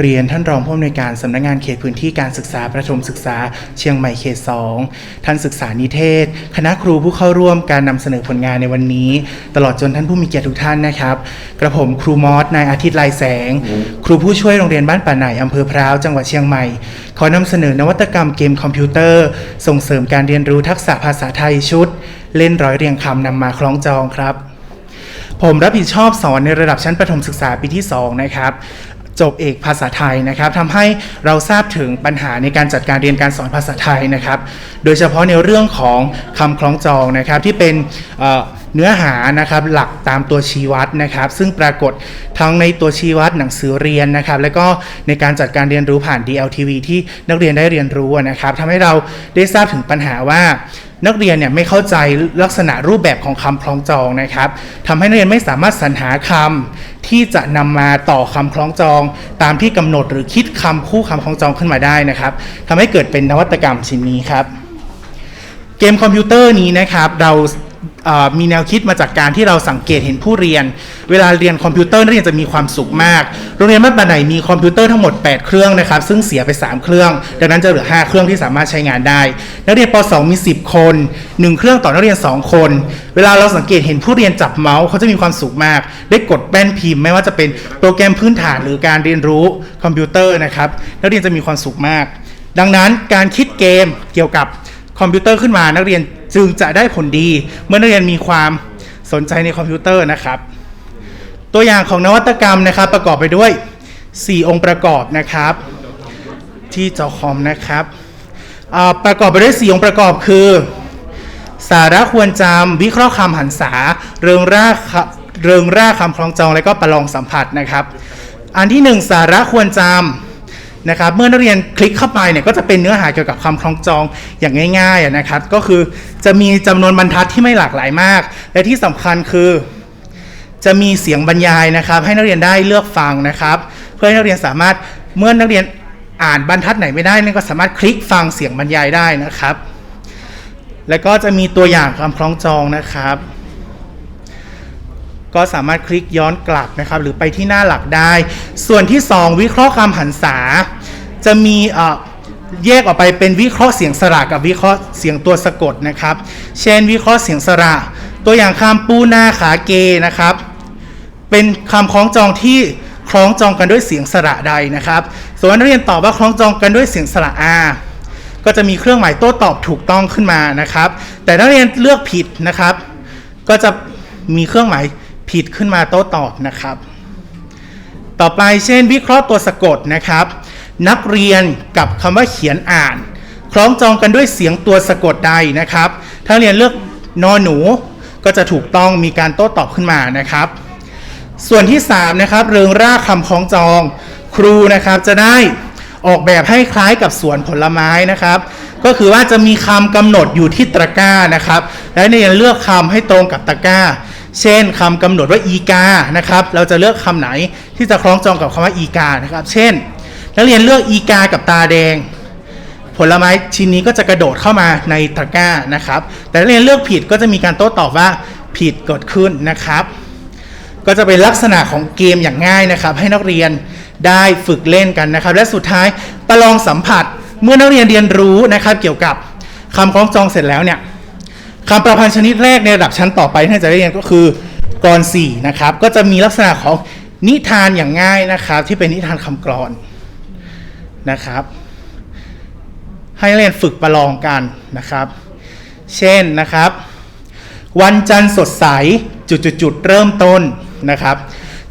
เรียนท่านรองผู้อำนวยการสำนักงานเขตพื้นที่การศึกษาประถมศึกษาเชียงใหม่เขต 2 ท่านศึกษานิเทศ คณะครูผู้เข้าร่วมการนำเสนอผลงานในวันนี้ ตลอดจนท่านผู้มีเกียรติทุกท่านนะครับ กระผมครูมอสนายอาทิตย์ลายแสง ครูผู้ช่วยโรงเรียนบ้านป่าไหนอำเภอพร้าวจังหวัดเชียงใหม่ ขอนำเสนอนวัตกรรมเกมคอมพิวเตอร์ ส่งเสริมการเรียนรู้ทักษะภาษาไทยชุด เล่นร้อยเรียงคำนำมาคล้องจองครับผมรับผิดชอบสอนในระดับชั้นประถมศึกษาปีที่ 2 นะครับ จบเอกภาษาไทยนะครับทำให้เราทราบถึงปัญหาในการจัดการเรียนการสอนภาษาไทยนะครับ โดยเฉพาะในเรื่องของคำคล้องจองนะครับที่เป็น เนื้อหานะครับหลักตามตัวชี้วัดนะครับ ซึ่งปรากฏทั้งในตัวชี้วัดหนังสือเรียนนะครับ และก็ในการจัดการเรียนรู้ผ่าน DLTV ที่นักเรียนได้เรียนรู้นะครับทำให้เราได้ทราบถึงปัญหาว่านักเรียนเนี่ยไม่เข้าใจลักษณะรูปแบบของคำคล้องจองนะครับทำให้นักเรียนไม่สามารถสรรหาคำที่จะนำมาต่อคำคล้องจอง ตามที่กำหนดหรือคิดคำคู่คำคล้องจองขึ้นมาได้นะครับทำให้เกิดเป็นนวัตกรรมชิ้นนี้ครับ เกมคอมพิวเตอร์นี้นะครับเรา มีแนวคิดมาจากการที่เราสังเกตเห็นผู้เรียน เวลาเรียนคอมพิวเตอร์นักเรียนจะมีความสุขมาก โรงเรียนบ้านป่าไหนมีคอมพิวเตอร์ทั้งหมด 8 เครื่องนะครับ ซึ่งเสียไป 3 เครื่อง ดังนั้นจะเหลือ 5 เครื่องที่สามารถใช้งานได้ นักเรียนป .2 มี 10 คน 1 เครื่องต่อนักเรียน 2 คน เวลาเราสังเกตเห็นผู้เรียนจับเมาส์เขาจะมีความสุขมาก ได้กดแป้นพิมพ์ ไม่ว่าจะเป็นโปรแกรมพื้นฐานหรือการเรียนรู้คอมพิวเตอร์นะครับ นักเรียนจะมีความสุขมาก ดังนั้นการคิดเกมเกี่ยวกับคอมพิวเตอร์ขึ้นมานักเรียน จึงจะได้ผลดีเมื่อนักเรียนมีความสนใจในคอมพิวเตอร์นะครับ ตัวอย่างของนวัตกรรมนะครับ ประกอบไปด้วย 4 องค์ประกอบนะครับ ที่จอคอมนะครับประกอบไปด้วย 4 องค์ประกอบคือ สาระควรจำวิเคราะห์คำหันษา เริงร่าเริงร่าคำคล้องจองและก็ประลองสัมผัสนะครับ อันที่ 1 สาระควรจำ นะครับเมื่อนักเรียนคลิกเข้าไปเนี่ยก็จะเป็นเนื้อหาเกี่ยวกับคำคล้องจองอย่างง่ายๆนะครับก็คือจะมีจำนวนบรรทัดที่ไม่หลากหลายมาก และที่สำคัญคือ จะมีเสียงบรรยายนะครับ ให้นักเรียนได้เลือกฟังนะครับ เพื่อให้นักเรียนสามารถเมื่อนักเรียนอ่านบรรทัดไหนไม่ได้นั่นก็สามารถคลิกฟังเสียงบรรยายได้นะครับ แล้วก็จะมีตัวอย่างคำคล้องจองนะครับ ก็สามารถคลิกย้อนกลับนะครับ หรือไปที่หน้าหลักได้ ส่วนที่ 2 วิเคราะห์คำหันษา จะมีเออแยกออกไปเป็นวิเคราะห์เสียงสระกับวิเคราะห์เสียงตัวสะกดนะครับ เช่น วิเคราะห์เสียงสระ ตัวอย่างคำปูนาขาเกนะครับ เป็นคำคล้องจองที่คล้องจองกันด้วยเสียงสระใดนะครับส่วนนักเรียนตอบว่าคล้องจองกันด้วยเสียงสระอาก็จะมีเครื่องหมายโต้ตอบถูกต้องขึ้นมานะครับ แต่นักเรียนเลือกผิดนะครับ ก็จะมีเครื่องหมาย ผิดขึ้นมาโต้ตอบนะครับ ต่อไปเช่น วิเคราะห์ตัวสะกดนะครับ นักเรียนกับคำว่าเขียนอ่าน คล้องจองกันด้วยเสียงตัวสะกดใดนะครับ ถ้าเรียนเลือกนอหนูก็จะถูกต้องมีการโต้ตอบขึ้นมานะครับ ส่วนที่ 3 นะครับ เริงร่าคำคล้องจอง ครูนะครับจะได้ออกแบบให้คล้ายกับสวนผลไม้นะครับ ก็คือว่าจะมีคำกำหนดอยู่ที่ตะกร้านะครับ และเรียนเลือกคำให้ตรงกับตะกร้า เช่นคำกำหนดว่าอีกานะครับเราจะเลือกคำไหนที่จะคล้องจองกับคำว่าอีกานะครับ เช่น นักเรียนเลือกอีกากับตาแดง ผลไม้ชิ้นนี้ก็จะกระโดดเข้ามาในตะกร้านะครับ แต่นักเรียนเลือกผิดก็จะมีการโต้ตอบว่าผิดเกิดขึ้นนะครับ ก็จะเป็นลักษณะของเกมอย่างง่ายนะครับ ให้นักเรียนได้ฝึกเล่นกันนะครับ และสุดท้ายประลองสัมผัสเมื่อนักเรียนเรียนรู้นะครับ เกี่ยวกับคำคล้องจองเสร็จแล้วเนี่ย คำประพันธ์ชนิดแรกในระดับชั้นต่อไปที่จะได้เรียนก็คือกรสี่นะครับ ก็จะมีลักษณะของนิทานอย่างง่ายนะครับ ที่เป็นนิทานคำกรอนนะครับ ให้เรียนฝึกประลองกันนะครับ เช่นนะครับ วันจันทร์สดใสจุดๆเริ่มต้นนะครับ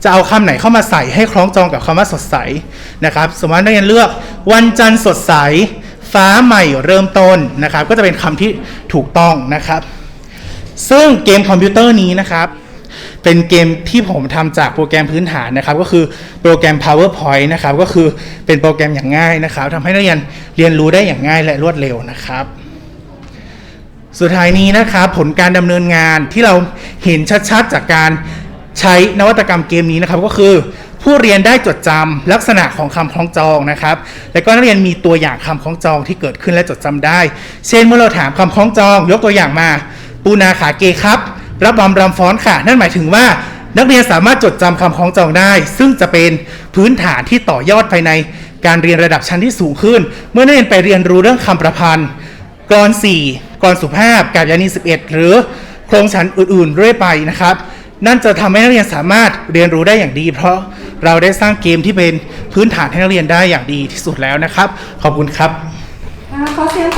จะเอาคำไหนเข้ามาใส่ให้คล้องจองกับคำว่าสดใสนะครับ สมมติว่านักเรียนเลือกวันจันทร์สดใส ฟ้าใหม่เริ่มต้นนะครับ ก็จะเป็นคำที่ถูกต้องนะครับ ซึ่งเกมคอมพิวเตอร์นี้นะครับ เป็นเกมที่ผมทำจากโปรแกรมพื้นฐานนะครับ ก็คือโปรแกรม PowerPoint นะครับ ก็คือเป็นโปรแกรมอย่างง่ายนะครับทำให้นักเรียนเรียนรู้ได้อย่างง่ายและรวดเร็วนะครับสุดท้ายนี้นะครับผลการดำเนินงานที่เราเห็นชัดๆ จากการใช้นวัตกรรมเกมนี้นะครับ ก็คือ ผู้เรียนได้จดจำลักษณะของคำคล้องจองนะครับ และก็นักเรียนมีตัวอย่างคำคล้องจองที่เกิดขึ้นและจดจำได้ เช่นเมื่อเราถามคำคล้องจอง ยกตัวอย่างมา ปูนาขาเกครับรับบอมรำฟ้อนค่ะ นั่นหมายถึงว่านักเรียนสามารถจดจำคำคล้องจองได้ ซึ่งจะเป็นพื้นฐานที่ต่อยอดภายในการเรียนระดับชั้นที่สูงขึ้น เมื่อนักเรียนไปเรียนรู้เรื่องคำประพันธ์กรสี่กรสุภาพกาบยานี11 หรือโครงชั้นอื่นๆเรื่อยไปนะครับ นั่นจะทำให้นักเรียนสามารถเรียนรู้ได้อย่างดี เพราะ เราได้สร้างเกมที่เป็นพื้นฐานให้นักเรียนได้อย่างดีที่สุดแล้วนะครับ ขอบคุณครับขอเสียง